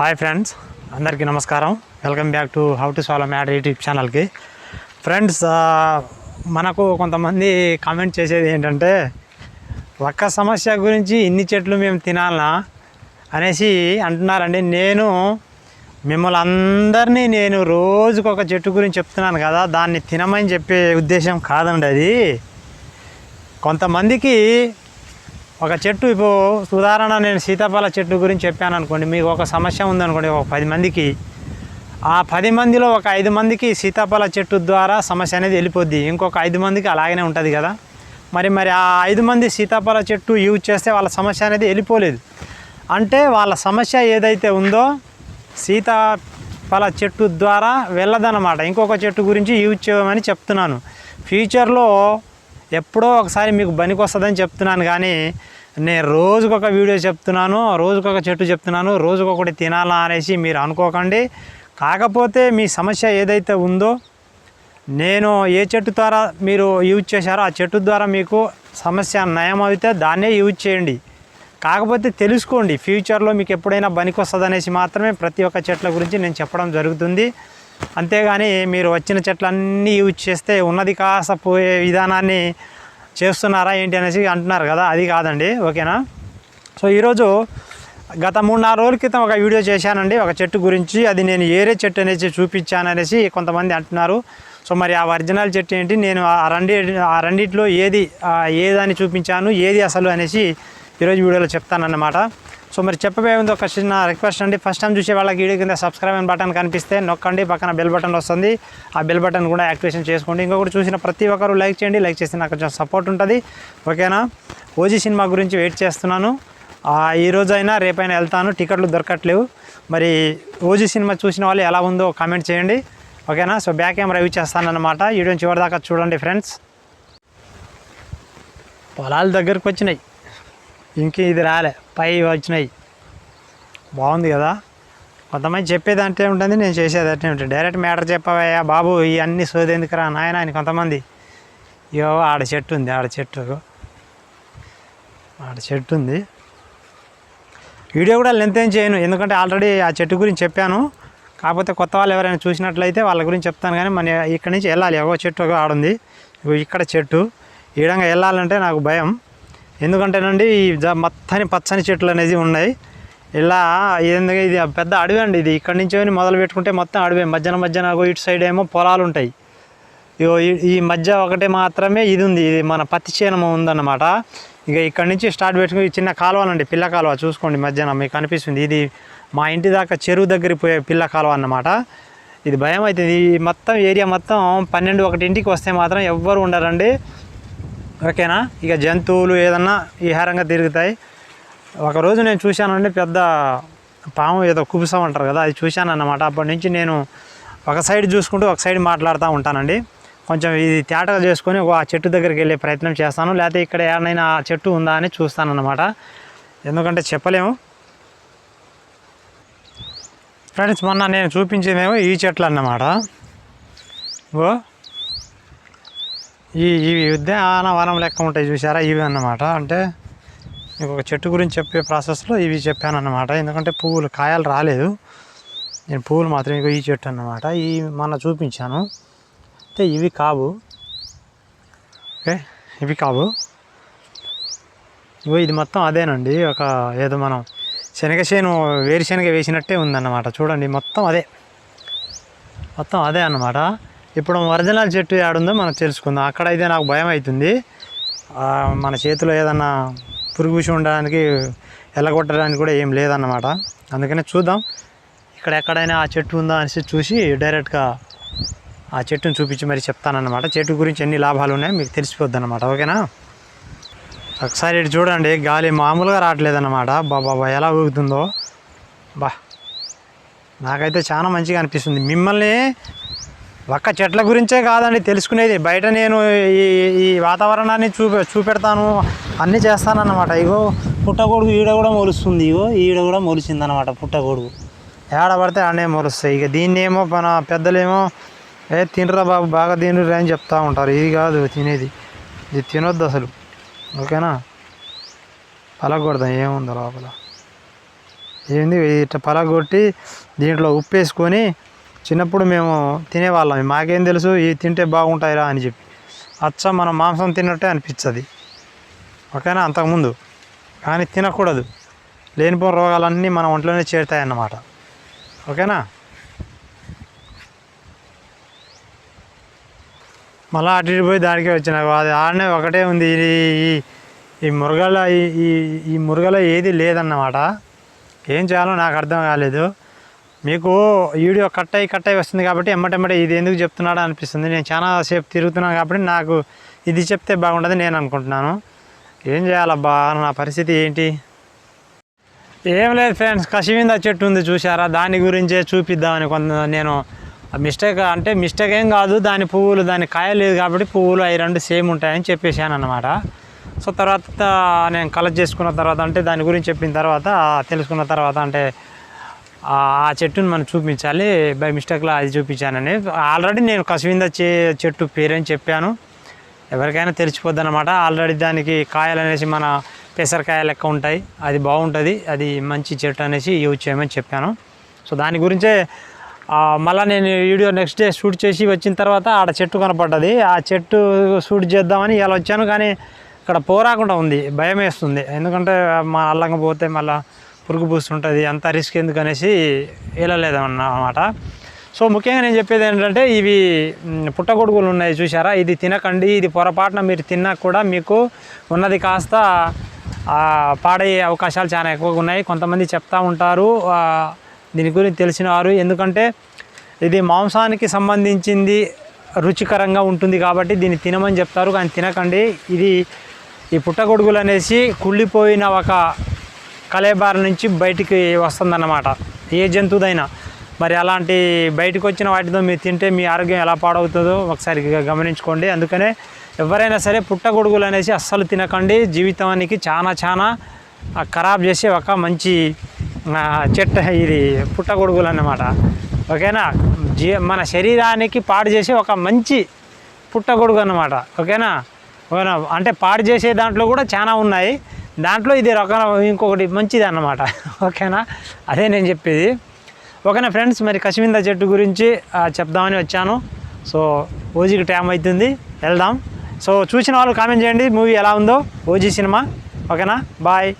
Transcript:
Hi friends అందరికీ నమస్కారం. Welcome back to how to solve matter YouTube ఛానల్కి. Friends మనకు కొంతమంది కామెంట్ చేసేది ఏంటంటే ఒక్క సమస్య గురించి ఇన్ని చెట్లు మేము తినాలనా అనేసి అంటున్నారండి. నేను మిమ్మల్ని అందరినీ నేను రోజుకొక చెట్టు గురించి చెప్తున్నాను కదా దాన్ని తినమని చెప్పే ఉద్దేశం కాదండి అది. కొంతమందికి ఒక చెట్టు ఇప్పుడు ఉదాహరణ నేను సీతాఫల చెట్టు గురించి చెప్పాను అనుకోండి మీకు ఒక సమస్య ఉందనుకోండి ఒక పది మందికి. ఆ పది మందిలో ఒక ఐదు మందికి సీతాఫల చెట్టు ద్వారా సమస్య అనేది వెళ్ళిపోద్ది. ఇంకొక ఐదు మందికి అలాగనే ఉంటుంది కదా. మరి మరి ఆ ఐదు మంది సీతాఫల చెట్టు యూజ్ చేస్తే వాళ్ళ సమస్య అనేది వెళ్ళిపోలేదు. అంటే వాళ్ళ సమస్య ఏదైతే ఉందో సీతాఫల చెట్టు ద్వారా వెళ్ళదన్నమాట. ఇంకొక చెట్టు గురించి యూజ్ చేయమని చెప్తున్నాను. ఫ్యూచర్లో ఎప్పుడో ఒకసారి మీకు బనికి వస్తుందని చెప్తున్నాను కానీ నేను రోజుకొక వీడియో చెప్తున్నాను రోజుకొక చెట్టు చెప్తున్నాను రోజుకొకటి తినాలా అనేసి మీరు అనుకోకండి. కాకపోతే మీ సమస్య ఏదైతే ఉందో నేను ఏ చెట్టు ద్వారా మీరు యూజ్ చేశారో ఆ చెట్టు ద్వారా మీకు సమస్య నయం అయితే దాన్నే యూజ్ చేయండి. కాకపోతే తెలుసుకోండి ఫ్యూచర్లో మీకు ఎప్పుడైనా బనికి వస్తుంది అనేసి మాత్రమే ప్రతి ఒక్క చెట్ల గురించి నేను చెప్పడం జరుగుతుంది. అంతేగాని మీరు వచ్చిన చెట్లన్నీ యూజ్ చేస్తే ఉన్నది కాస్త పోయే విధానాన్ని చేస్తున్నారా ఏంటి అనేసి అంటున్నారు కదా అది కాదండి ఓకేనా? సో ఈరోజు గత మూడు నాలుగు రోజుల క్రితం ఒక వీడియో చేశానండి ఒక చెట్టు గురించి. అది నేను ఏరే చెట్టు అనేసి చూపించాను అనేసి కొంతమంది అంటున్నారు. సో మరి ఆ ఒరిజినల్ చెట్టు ఏంటి? నేను ఆ రెండి ఆ రెండిట్లో ఏది ఆ ఏదని చూపించాను ఏది అసలు అనేసి ఈరోజు వీడియోలో చెప్తానన్నమాట. సో మరి చెప్పబోయే ముందు ఒక చిన్న రిక్వెస్ట్ అండి. ఫస్ట్ టైం చూసే వాళ్ళకి వీడియో కింద సబ్స్క్రైబ్ అని బటన్ కనిపిస్తే నొక్కండి. పక్కన బెల్ బటన్ వస్తుంది. ఆ బెల్ బటన్ కూడా యాక్టివేషన్ చేసుకోండి. ఇంకొకటి చూసిన ప్రతి ఒక్కరు లైక్ చేయండి. లైక్ చేస్తే నాకు కొంచెం సపోర్ట్ ఉంటుంది. ఓకేనా ఓజీ సినిమా గురించి వెయిట్ చేస్తున్నాను. ఈ రోజైనా రేపైనా వెళ్తాను. టికెట్లు దొరకట్లేవు. మరి ఓజీ సినిమా చూసిన వాళ్ళు ఎలా ఉందో కామెంట్ చేయండి. ఓకేనా సో బ్యాక్ కెమెరా యూజ్ చేస్తానన్నమాట. వీడియో చివరిదాకా చూడండి ఫ్రెండ్స్ పొలాల దగ్గరకు వచ్చినాయి. ఇంకా ఇది రాలే. పై వచ్చినాయి. బాగుంది కదా? కొంతమంది చెప్పేది అంటే ఉంటుంది నేను చేసేది అంటే ఉంటుంది. డైరెక్ట్ మ్యాటర్ చెప్పవయ్యా బాబు ఇవన్నీ సోదెందుకురా నాయన? అని కొంతమంది ఇగో ఆడ చెట్టు ఉంది ఆడ చెట్టు. ఆడ చెట్టు ఉంది. వీడియో కూడా లెంత్ ఏం చేయను ఎందుకంటే ఆల్రెడీ ఆ చెట్టు గురించి చెప్పాను. కాకపోతే కొత్త వాళ్ళు ఎవరైనా చూసినట్లయితే వాళ్ళ గురించి చెప్తాను కానీ మన ఇక్కడి నుంచి వెళ్ళాలి. ఎవో చెట్టు ఆడుంది ఇగో ఇక్కడ చెట్టు. ఈ విధంగా వెళ్ళాలంటే నాకు భయం. ఎందుకంటేనండి ఈ జ- మొత్తాన్ని పచ్చని చెట్లు అనేది ఉన్నాయి. ఇలా ఎందుకంటే ఇది పెద్ద అడవి అండి ఇది. ఇక్కడి నుంచి మొదలు పెట్టుకుంటే మొత్తం అడవి. మధ్యన మధ్యన ఇటు సైడ్ ఏమో పొలాలు ఉంటాయి. ఇగో ఈ- ఈ మధ్య ఒకటే మాత్రమే ఇది ఉంది. ఇది మన పత్తి చేనము ఉందన్నమాట. ఇక ఇక్కడ నుంచి స్టార్ట్ పెట్టుకుని చిన్న కాలువ అండి పిల్ల కాలువ చూసుకోండి మధ్యాహ్నం మీకు కనిపిస్తుంది ఇది మా ఇంటి దాకా చెరువు దగ్గరికి పోయే పిల్ల కాలువ అన్నమాట. ఇది భయం అవుతుంది. ఈ మొత్తం ఏరియా మొత్తం పన్నెండు ఒకటి ఇంటికి వస్తే మాత్రం ఎవ్వరు ఉండరండి. ఓకేనా ఇక జంతువులు ఏదన్నా విహారంగా తిరుగుతాయి. ఒకరోజు నేను చూశానండి పెద్ద పాము ఏదో కుబుసం అంటారు కదా అది చూశాను అన్నమాట అప్పటి నుంచి నేను ఒక సైడ్ చూసుకుంటూ ఒక సైడ్ మాట్లాడుతూ ఉంటానండి. కొంచెం ఇది తేటగా చేసుకొని ఆ చెట్టు దగ్గరికి వెళ్ళే ప్రయత్నం చేస్తాను. లేకపోతే ఇక్కడ ఏమైనా ఆ చెట్టు ఉందా అని చూస్తాను అన్నమాట ఎందుకంటే చెప్పలేము. ఫ్రెండ్స్ మొన్న నేను చూపించేదేమో ఈ చెట్లు అన్నమాట ఓ ఈ ఇవి ఉద్యాన వనం లెక్క ఉంటాయి చూసారా ఇవి అన్నమాట. అంటే మీకు ఒక చెట్టు గురించి చెప్పే ప్రాసెస్లో ఇవి చెప్పాను అన్నమాట. ఎందుకంటే పువ్వులు కాయలు రాలేదు. నేను పువ్వులు మాత్రం ఈ చెట్టు అన్నమాట. ఈ మొన్న చూపించాను. అయితే ఇవి కావు. ఓకే? ఇవి కావు. ఇగో ఇది మొత్తం అదేనండి. ఒక ఏదో మనం శనగ చేను వేరుశనగ వేసినట్టే ఉందన్నమాట. చూడండి మొత్తం అదే. మొత్తం అదే అన్నమాట. ఇప్పుడు ఒరిజినల్ చెట్టు ఏడుందో మనం తెలుసుకుందాం. అక్కడైతే నాకు భయం అవుతుంది మన చేతిలో ఏదన్నా పురుగు విషయం ఉండడానికి ఎల్లగొట్టడానికి కూడా ఏం లేదన్నమాట. అందుకనే చూద్దాం. ఇక్కడ ఎక్కడైనా ఆ చెట్టు ఉందా అనేసి చూసి డైరెక్ట్గా ఆ చెట్టుని చూపించి మరి చెప్తానన్నమాట. చెట్టు గురించి ఎన్ని లాభాలు ఉన్నాయో మీకు తెలిసిపోద్ది అనమాట ఓకేనా? ఒకసారి ఇటు చూడండి. గాలి మామూలుగా రావట్లేదన్నమాట. బాబా ఎలా ఊగుతుందో. బా నాకైతే చాలా మంచిగా అనిపిస్తుంది. మిమ్మల్ని ఒక్క చెట్ల గురించే కాదండి తెలుసుకునేది. బయట నేను ఈ ఈ వాతావరణాన్ని చూపె చూపెడతాను. అన్నీ చేస్తానన్నమాట. ఇగో పుట్టగొడుగు ఈడ కూడా మొలుస్తుంది. ఇగో ఈడ కూడా మొలిచింది అనమాట పుట్టగొడుగు. ఏడ పడితే ఆడనే మొలుస్తాయి. ఇక దీన్నేమో మన పెద్దలేమో ఏ తినరా బాబు బాగా తినరు అని చెప్తూ ఉంటారు. ఇది కాదు తినేది. ఇది తినొద్దు అసలు. ఓకేనా? పలగొడదాం. ఏముందో లోపల? ఏంది? ఇట్లా పలగొట్టి దీంట్లో ఉప్పు వేసుకొని చిన్నప్పుడు మేము తినేవాళ్ళం. మాకేం తెలుసు ఇవి తింటే బాగుంటాయిరా అని చెప్పి. అచ్చ మనం మాంసం తిన్నట్టే అనిపించదు ఓకేనా? అంతకుముందు. కానీ తినకూడదు. లేనిపోయిన రోగాలన్నీ మన ఒంట్లోనే చేరుతాయి అన్నమాట ఓకేనా? మళ్ళీ అటు ఇటు పోయి దానికే వచ్చిన. అది ఆడనే ఒకటే ఉంది. ఈ- ఈ మురగల ఈ- ఈ ఈ మురగల ఏది లేదన్నమాట. ఏం చేయాలో నాకు అర్థం కాలేదు. మీకు వీడియో కట్ అయ్యి కట్ అయ్యి వస్తుంది కాబట్టి ఎమ్మటెమ్మటే ఇది ఎందుకు చెప్తున్నాడో అనిపిస్తుంది. నేను చాలా సేపు తిరుగుతున్నాను కాబట్టి నాకు ఇది చెప్తే బాగుంటుంది నేను అనుకుంటున్నాను. ఏం చేయాలబ్బా? నా పరిస్థితి ఏంటి? ఏం లేదు ఫ్రెండ్స్ కసివింద చెట్టు ఉంది చూసారా దాని గురించే చూపిద్దామని కొంత నేను మిస్టేక్ అంటే మిస్టేక్ ఏం కాదు దాని పువ్వులు దాని కాయ లేదు కాబట్టి పువ్వులు అవి రెండు సేమ్ ఉంటాయని చెప్పేశాను అనమాట సో తర్వాత నేను కలెక్ట్ చేసుకున్న తర్వాత అంటే దాని గురించి చెప్పిన తర్వాత తెలుసుకున్న తర్వాత అంటే ఆ చెట్టును చెట్టుని మనం చూపించాలి. బై మిస్టేక్లో అది చూపించానని. ఆల్రెడీ నేను కసివింద చే చెట్టు పేరని చెప్పాను. ఎవరికైనా తెలిసిపోద్ది అనమాట ఆల్రెడీ దానికి కాయలు అనేసి మన పెసరకాయ లెక్క ఉంటాయి. అది బాగుంటుంది. అది మంచి చెట్టు అనేసి యూజ్ చేయమని చెప్పాను. సో దాని గురించే మళ్ళీ నేను వీడియో నెక్స్ట్ డే షూట్ చేసి వచ్చిన తర్వాత ఆడ చెట్టు కనపడ్డది. ఆ చెట్టు షూట్ చేద్దామని ఇలా వచ్చాను. కానీ ఇక్కడ పోరాకుండా ఉంది. భయం వేస్తుంది ఎందుకంటే మా అల్లంగా పోతే మళ్ళీ పురుగు పూస్తుంటుంది అంత రిస్క్ ఎందుకు అనేసి వెళ్ళలేదన్నమాట సో ముఖ్యంగా నేను చెప్పేది ఏంటంటే ఇవి పుట్టగొడుగులు ఉన్నాయి చూసారా ఇది తినకండి ఇది పొరపాటున మీరు తిన్నా కూడా మీకు ఉన్నది కాస్త పాడయ్యే అవకాశాలు చాలా ఎక్కువగా ఉన్నాయి. కొంతమంది చెప్తా ఉంటారు దీని గురించి తెలిసిన వారు ఎందుకంటే ఇది మాంసానికి సంబంధించింది రుచికరంగా ఉంటుంది కాబట్టి దీన్ని తినమని చెప్తారు. కానీ తినకండి ఇది ఈ పుట్టగొడుగులు అనేసి కుళ్ళిపోయిన ఒక కలేబార నుంచి బయటికి వస్తుందన్నమాట. ఏ జంతువుదైనా. మరి అలాంటి బయటకు వచ్చిన వాటితో మీరు తింటే మీ ఆరోగ్యం ఎలా పాడవుతుందో ఒకసారి గమనించుకోండి. అందుకనే ఎవరైనా సరే పుట్టగొడుగులు అనేసి అస్సలు తినకండి. జీవితానికి చాలా చాలా ఖరాబ్ చేసే ఒక మంచి చెట్ట ఇది పుట్టగొడుగులు అన్నమాట. ఓకేనా? జీ మన శరీరానికి పాడు చేసే ఒక మంచి పుట్టగొడుగు అన్నమాట. ఓకేనా? ఓకేనా? అంటే పాడు చేసే దాంట్లో కూడా చాలా ఉన్నాయి. దాంట్లో ఇది రకం ఇంకొకటి మంచిది అన్నమాట. ఓకేనా? అదే నేను చెప్పేది. ఓకేనా ఫ్రెండ్స్? మరి కసివింద చెట్టు గురించి చెప్దామని వచ్చాను. సో ఓజీకి టైం అవుతుంది వెళ్దాం. సో చూసిన వాళ్ళు కామెంట్ చేయండి. మూవీ ఎలా ఉందో? OG cinema. ఓకేనా? బాయ్.